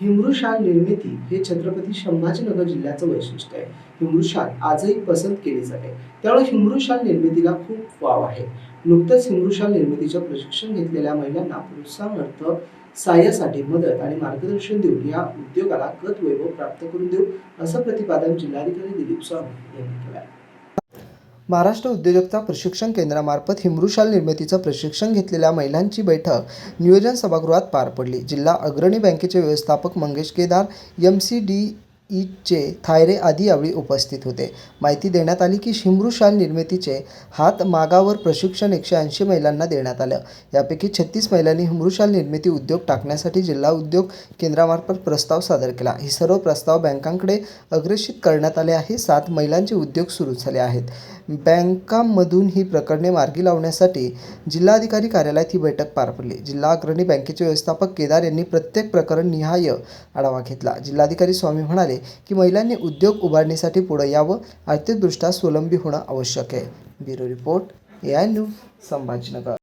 हिमरुशाल निर्मिती हे छत्रपती संभाजीनगर जिल्ह्याचं वैशिष्ट्य आहे. हिमरुशाल आजही पसंत केली जाते. त्यामुळे हिमरुशाल निर्मितीला खूप वाव आहे. नुकतंच हिमरुशाल निर्मितीचं प्रशिक्षण घेतलेल्या महिलांना प्रोत्साहनार्थ सहाय्यासाठी मदत आणि मार्गदर्शन देऊन या उद्योगाला गत वैभव प्राप्त करून देऊ असं प्रतिपादन जिल्हाधिकारी दिलीप स्वामी यांनी केलं आहे. महाराष्ट्र उद्योजकता प्रशिक्षण केंद्रामार्फत हिमरुशाल निर्मितीचं प्रशिक्षण घेतलेल्या महिलांची बैठक नियोजन सभागृहात पार पडली. जिल्हा अग्रणी बँकेचे व्यवस्थापक Mangesh Kedar M C D ईचे Thayre आदी यावेळी उपस्थित होते. माहिती देण्यात आली की हिमरुशाल निर्मितीचे हात मागावर प्रशिक्षण एकशे ऐंशी महिलांना देण्यात आलं. यापैकी छत्तीस महिलांनी हिमरुशाल निर्मिती उद्योग टाकण्यासाठी जिल्हा उद्योग केंद्रामार्फत प्रस्ताव सादर केला. हे सर्व प्रस्ताव बँकांकडे अग्रेषित करण्यात आले आहे. सात महिलांचे उद्योग सुरू झाले आहेत. बँकांमधून ही प्रकरणे मार्गी लावण्यासाठी जिल्हाधिकारी कार्यालयात ही बैठक पार पडली. जिल्हा अग्रणी बँकेचे व्यवस्थापक केदार यांनी प्रत्येक प्रकरण निहाय आढावा घेतला. जिल्हाधिकारी स्वामी म्हणाले की महिलांनी उद्योग उभारणीसाठी पुढं यावं. आर्थिकदृष्ट्या स्वावलंबी होणं आवश्यक आहे. Bureau report A I news Sambhajinagar.